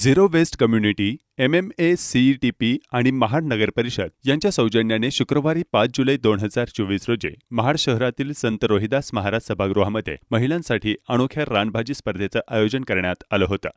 Zero waste community M M A C T P आणि महाड नगर परिषद यांच्या सौजन्याने शुक्रवारी पाच जुलै दोन हजार चोवीस रोजी महाड शहरातील संत रोहिदास महाराज सभागृहामध्ये महिलांसाठी अनोख्या रानभाजी स्पर्धेचं आयोजन करण्यात आलं होतं.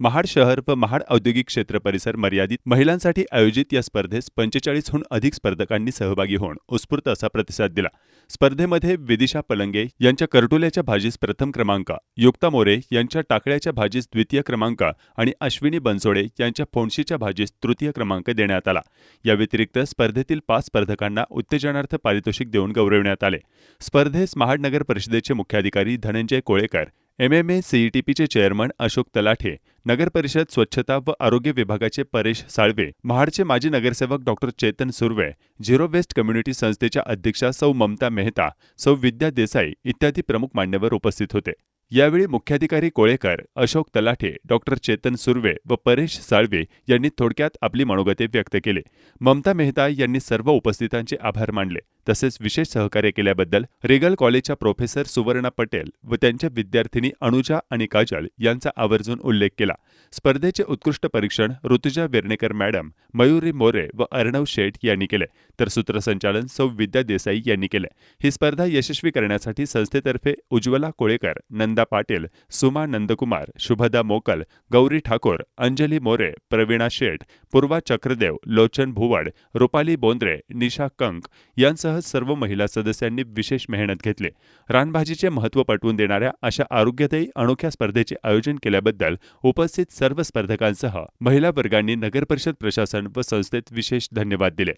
महाड शहर व महाड औद्योगिक क्षेत्र परिसर मर्यादित महिलांसाठी आयोजित या स्पर्धेस पंचेचाळीसहून अधिक स्पर्धकांनी सहभागी होऊन उत्स्फूर्त असा प्रतिसाद दिला. स्पर्धेमध्ये विदिशा पलंगे यांच्या कर्टोल्याच्या भाजीस प्रथम क्रमांक युक्ता मोरे यांच्या टाकळ्याच्या भाजीस द्वितीय क्रमांक आणि अश्विनी बनसोडे यांच्या फोणशीच्या भाजीस तृतीय क्रमांक देण्यात आला. या व्यतिरिक्त स्पर्धेतील पाच स्पर्धकांना उत्तेजनार्थ पारितोषिक देऊन गौरविण्यात आले. स्पर्धेस महाड नगर परिषदेचे मुख्याधिकारी Dhananjay Kolekar M M A सीईटीपीचे chairman Ashok Talathe नगर परिषद स्वच्छता व आरोग्य विभागाचे परेश साळवे महाडचे माजी नगरसेवक doctor Chetan Surve zero waste community संस्थेच्या अध्यक्षा सौ ममता मेहता सौ विद्या देसाई इत्यादी प्रमुख मान्यवर उपस्थित होते. यावेळी मुख्याधिकारी कोळेकर अशोक तलाठे डॉक्टर चेतन सुर्वे व परेश साळवे यांनी थोडक्यात आपली मनोगते व्यक्त केले. ममता मेहता यांनी सर्व उपस्थितांचे आभार मानले. तसेच विशेष सहकार्य केल्याबद्दल रेगल कॉलेजच्या प्रोफेसर सुवर्णा पटेल व त्यांच्या विद्यार्थिनी अनुजा आणि काजल यांचा आवर्जून उल्लेख केला. स्पर्धेचे उत्कृष्ट परीक्षण ऋतुजा वेर्णेकर मॅडम मयुरी मोरे व अर्णव शेठ यांनी केले तर सूत्रसंचालन सौ विद्या देसाई यांनी केले. ही स्पर्धा यशस्वी करण्यासाठी संस्थेतर्फे उज्ज्वला कोळेकर नंदा पाटील सुमा नंदकुमार शुभदा मोकल गौरी ठाकोर अंजली मोरे प्रवीणा शेठ पूर्वा चक्रदेव लोचन भुवड रुपाली बोंद्रे निशा कंक यांसह सर्व महिला सदस्यांनी विशेष मेहनत घेतली. रानभाजीचे महत्त्व पटवून देणाऱ्या अशा आरोग्यदायी अनोख्या स्पर्धेचे आयोजन केल्याबद्दल उपस्थित सर्व स्पर्धकांसह महिला वर्गांनी नगरपरिषद प्रशासन व संस्थेत विशेष धन्यवाद दिले.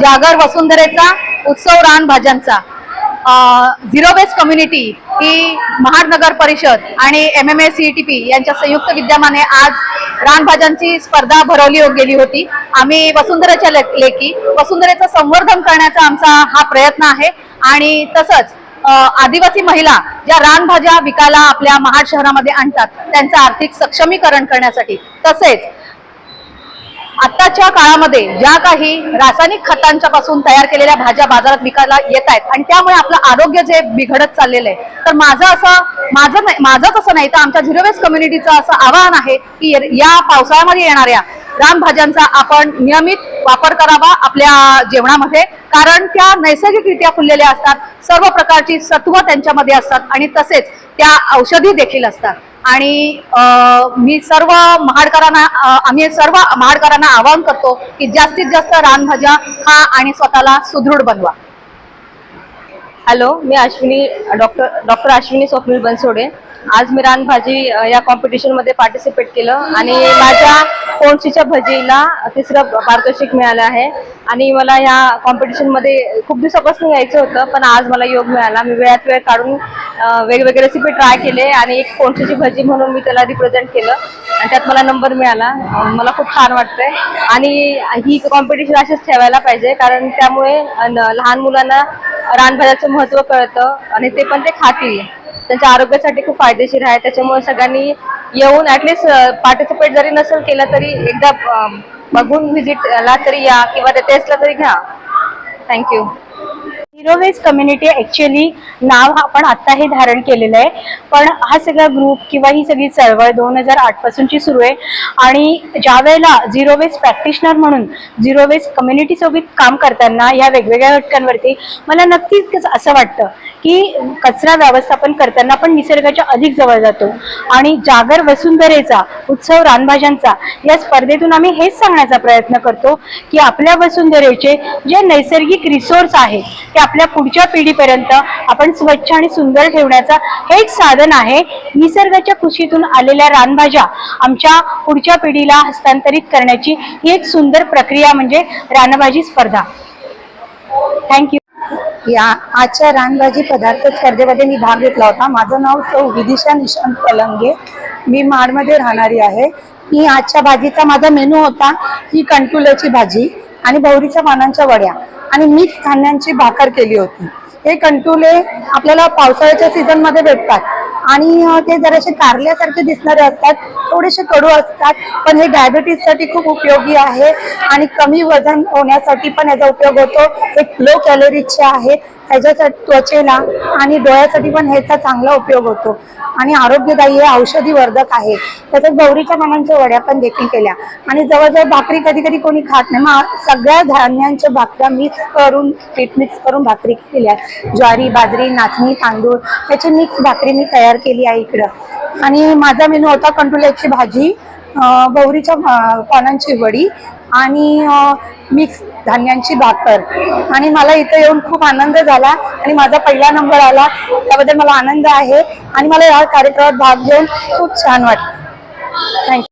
जागर वसुंधरेचा उत्सव रान भाज्यांचा झिरो वेस्ट कम्युनिटी ही महाड नगर परिषद आणि M M A C T P यांच्या संयुक्त विद्यमाने आज रानभाज्यांची स्पर्धा भरवली हो- गेली होती. आम्ही वसुंधरेच्या ले- लेखी वसुंधरेचं संवर्धन करण्याचा आमचा हा प्रयत्न आहे आणि तसंच आदिवासी महिला ज्या रानभाज्या विकायला आपल्या महाड शहरामध्ये आणतात त्यांचं आर्थिक सक्षमीकरण करण्यासाठी तसेच आत्ताच्या काळामध्ये ज्या काही रासायनिक खतांच्या पासून तयार केलेल्या भाज्या बाजारात विकायला येत आहेत आणि त्यामुळे आपलं आरोग्य जे बिघडत चाललेलं आहे तर माझं असं माझं नाही- माझंच असं नाही तर आमच्या झिरो वेस्ट कम्युनिटीचं असं आवाहन आहे की या पावसाळ्यामध्ये येणाऱ्या रानभाज्यांचा आपण नियमित वापर करावा आपल्या जेवणामध्ये कारण त्या नैसर्गिकरित्या फुललेल्या असतात सर्व प्रकारची सत्व त्यांच्यामध्ये असतात आणि तसेच त्या औषधी देखील असतात. आणि मी सर्व महाडकरांना आम्ही सर्व महाडकरांना आवाहन करतो की जास्तीत जास्त रानभाज्या खा आणि स्वतःला सुदृढ बनवा. हॅलो मी अश्विनी डॉक्टर डॉक्टर अश्विनी स्वप्नील बनसोडे. आज मी रानभाजी या कॉम्पिटिशनमध्ये पार्टिसिपेट केलं आणि माझ्या फोणशीच्या भजीला तिसरं पारितोषिक मिळालं आहे. आणि मला ह्या कॉम्पिटिशनमध्ये खूप दिवसापासून यायचं होतं पण आज मला योग मिळाला. मी वेळात वेळ काढून वेगवेगळे रेसिपी ट्राय केले आणि एक फोणशीची भजी म्हणून मी त्याला रिप्रेझेंट केलं. आणि त्यात मला नंबर मिळाला. मला खूप छान वाटतंय. आणि ही कॉम्पिटिशन अशीच ठेवायला पाहिजे कारण त्यामुळे न- लहान मुलांना रानभाज्याचं महत्त्व कळतं आणि ते पण ते खातील. त्यांच्या आरोग्यासाठी खूप फायदेशीर आहे. त्याच्यामुळे सगळ्यांनी येऊन ऍटलिस्ट पार्टिसिपेट जरी नसेल केलं तरी एकदा बघून व्हिजिटला तरी या किंवा त्या टेस्टला तरी घ्या. Thank you zero waste community actually नाव आपण आत्ता हे धारण केलेलं आहे. पण हा सगळा ग्रुप किंवा ही सगळी चळवळ दोन हजार आठपासूनची सुरू आहे. आणि ज्या वेळेला झिरो वेस्ट प्रॅक्टिशनर म्हणून झिरो वेस्ट कम्युनिटीसोबत काम करताना या वेगवेगळ्या घटकांवरती मला नक्कीच असं वाटतं की कचरा व्यवस्थापन करताना आपण निसर्गाच्या अधिक जवळ जातो. आणि जागर वसुंधरेचा उत्सव रानभाज्यांचा या स्पर्धेतून आम्ही हेच सांगण्याचा प्रयत्न करतो की आपल्या वसुंधरेचे जे नैसर्गिक रिसोर्स आहेत ते आपल्या पुढच्या पिढीपर्यंत आपण स्वच्छ आणि सुंदर ठेवण्याचा हे एक साधन आहे. निसर्गाच्या कुशीतून आलेल्या रानभाज्या आमच्या पुढच्या पिढीला हस्तांतरित करण्याची ही एक सुंदर प्रक्रिया म्हणजे रानभाजी स्पर्धा. थँक्यू या आजच्या रानभाजी पदार्थ स्पर्धेमध्ये मी भाग घेतला होता. माझं नाव सौ विदिशा निशांत पलंगे. मी माडमध्ये राहणारी आहे. मी आजच्या भाजीचा माझा मेनू होता ही कंटुल्याची भाजी. आणि भौरीच्या पानांच्या वड्या. आणि मिक्स धान्यांची भाकर केली होती. हे कंटुले आपल्याला पावसाळ्याच्या सीझनमध्ये भेटतात. आणि ते जरासे कारल्यासारखे दिसणारे असतात. थोडेसे कडू असतात पण हे डायबिटीजसाठी खूप उपयोगी आहे. आणि कमी वजन होण्यासाठी पण याचा उपयोग होतो. एक लो कॅलरीजचे आहे त्याच्यासाठी त्वचेला आणि डोळ्यासाठी पण ह्याचा चांगला उपयोग होतो. आणि आरोग्यदायी हे औषधी वर्धक आहे. तसंच गौरीच्या मानांच्या वड्या पण देखील केल्या. आणि जवळजवळ भाकरी कधी कधी कोणी खात नाही. मग सगळ्या धान्यांच्या भाकऱ्या मिक्स करून पीठ मिक्स करून भाकरी केल्या. ज्वारी बाजरी नाचणी तांदूळ त्याची मिक्स भाकरी मी तयार केली आहे इकडं. आणि माझा मेनू होता कंटुल्याची भाजी गौरीच्या पानांची वडी आणि मिक्स धान्यांची भाकर. आणि मला इथं येऊन खूप आनंद झाला आणि माझा पहिला नंबर आला. त्याबद्दल मला आनंद आहे आणि मला या कार्यक्रमात भाग घेऊन खूप छान वाटतं थँक्यू